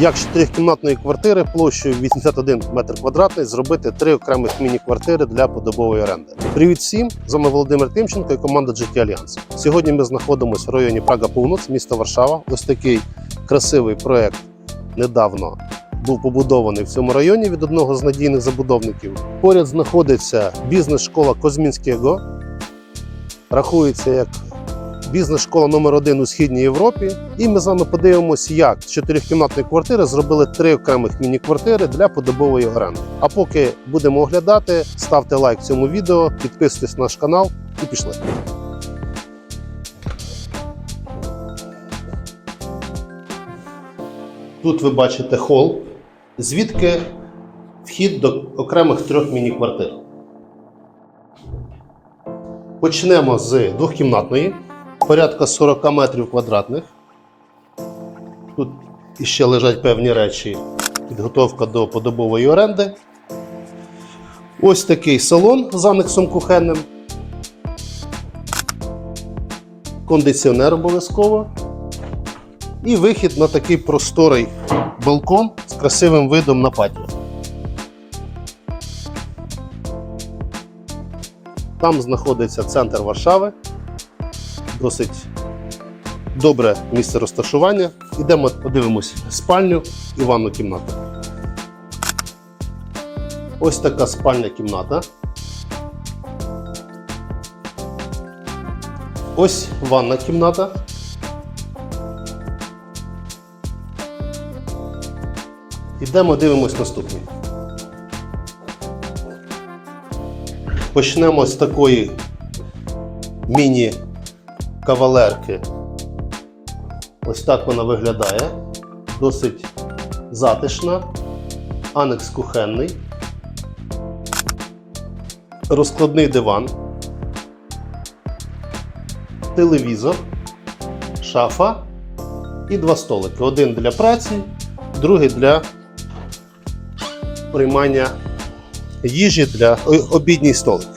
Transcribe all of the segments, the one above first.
Як з чотирикімнатної квартири площею 81 метр квадратний зробити три окремих міні-квартири для подобової оренди. Привіт всім! З вами Володимир Тимченко і команда GT Альянс. Сьогодні ми знаходимося в районі Прага Пунуц, місто Варшава. Ось такий красивий проект недавно був побудований в цьому районі від одного з надійних забудовників. Поряд знаходиться бізнес-школа Козмінського. Рахується як бізнес-школа номер один у східній Європі. І ми з вами подивимося, як з чотирикімнатної квартири зробили три окремих міні-квартири для подобової оренди. А поки будемо оглядати, ставте лайк цьому відео, підписуйтесь на наш канал і пішли. Тут ви бачите хол, звідки вхід до окремих трьох міні-квартир. Почнемо з двохкімнатної, порядка 40 метрів квадратних. Тут іще лежать певні речі, підготовка до подобової оренди. Ось такий салон з анексом кухенним. Кондиціонер обов'язково. І вихід на такий просторий балкон з красивим видом на патіо. Там знаходиться центр Варшави. Досить добре місце розташування. Ідемо подивимось спальню і ванну кімнату. Ось така спальня кімната. Ось ванна кімната. Ідемо дивимось наступний. Почнемо з такої міні-кавалерки. Ось так вона виглядає. Досить затишна, анекс кухенний, розкладний диван, телевізор, шафа і два столики. Один для праці, другий для приймання їжі для обідній столик.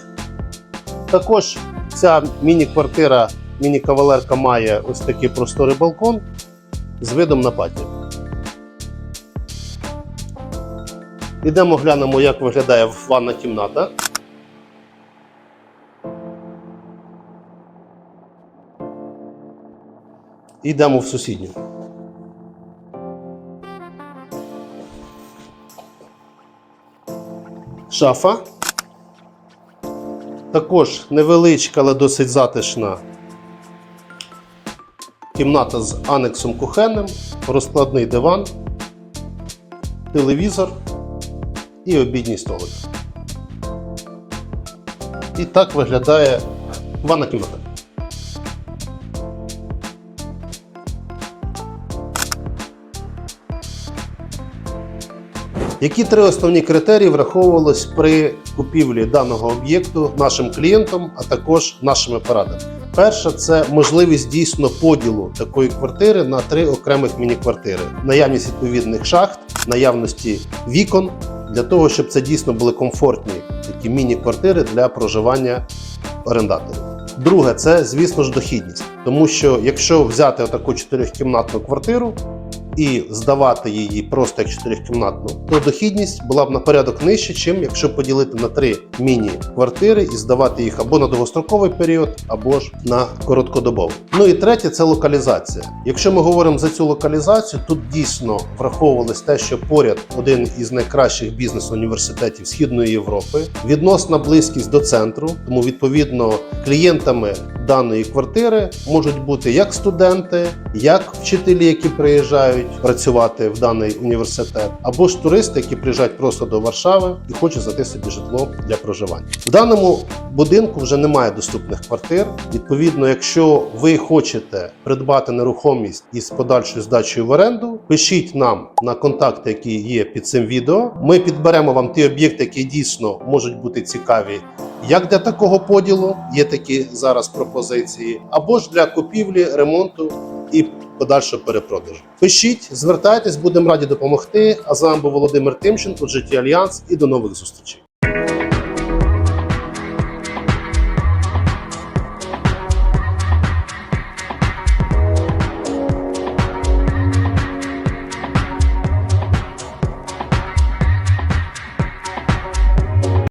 Також ця міні-квартира, міні-кавалерка має ось такий просторий балкон з видом на патіо. Ідемо глянемо, як виглядає ванна кімната. Йдемо в сусідню. Шафа. Також невеличка, але досить затишна кімната з анексом кухенним, розкладний диван, телевізор і обідній столик. І так виглядає ванна кімната. Які три основні критерії враховувались при купівлі даного об'єкту нашим клієнтам, а також нашими порадами? Перше, це можливість дійсно поділу такої квартири на три окремих міні-квартири, наявність відповідних шахт, наявності вікон для того, щоб це дійсно були комфортні такі міні-квартири для проживання орендаторів. Друге, це звісно ж дохідність, тому що якщо взяти отаку чотирикімнатну квартиру і здавати її просто як чотирикімнатну, то дохідність була б на порядок нижче, чим якщо поділити на три міні-квартири і здавати їх або на довгостроковий період, або ж на короткодобовий. Ну і третє це локалізація. Якщо ми говоримо за цю локалізацію, тут дійсно враховувалось те, що поряд один із найкращих бізнес-університетів Східної Європи, відносна близькість до центру, тому відповідно клієнтами даної квартири можуть бути як студенти, як вчителі, які приїжджають працювати в даний університет, або ж туристи, які приїжджають просто до Варшави і хочуть знайти собі житло для проживання. В даному будинку вже немає доступних квартир. Відповідно, якщо ви хочете придбати нерухомість із подальшою здачею в оренду, пишіть нам на контакти, які є під цим відео. Ми підберемо вам ті об'єкти, які дійсно можуть бути цікаві як для такого поділу, є такі зараз пропозиції, або ж для купівлі, ремонту і подальшого перепродажу. Пишіть, звертайтесь, будемо раді допомогти. А з вами був Володимир Тимченко, житті Альянс і до нових зустрічей.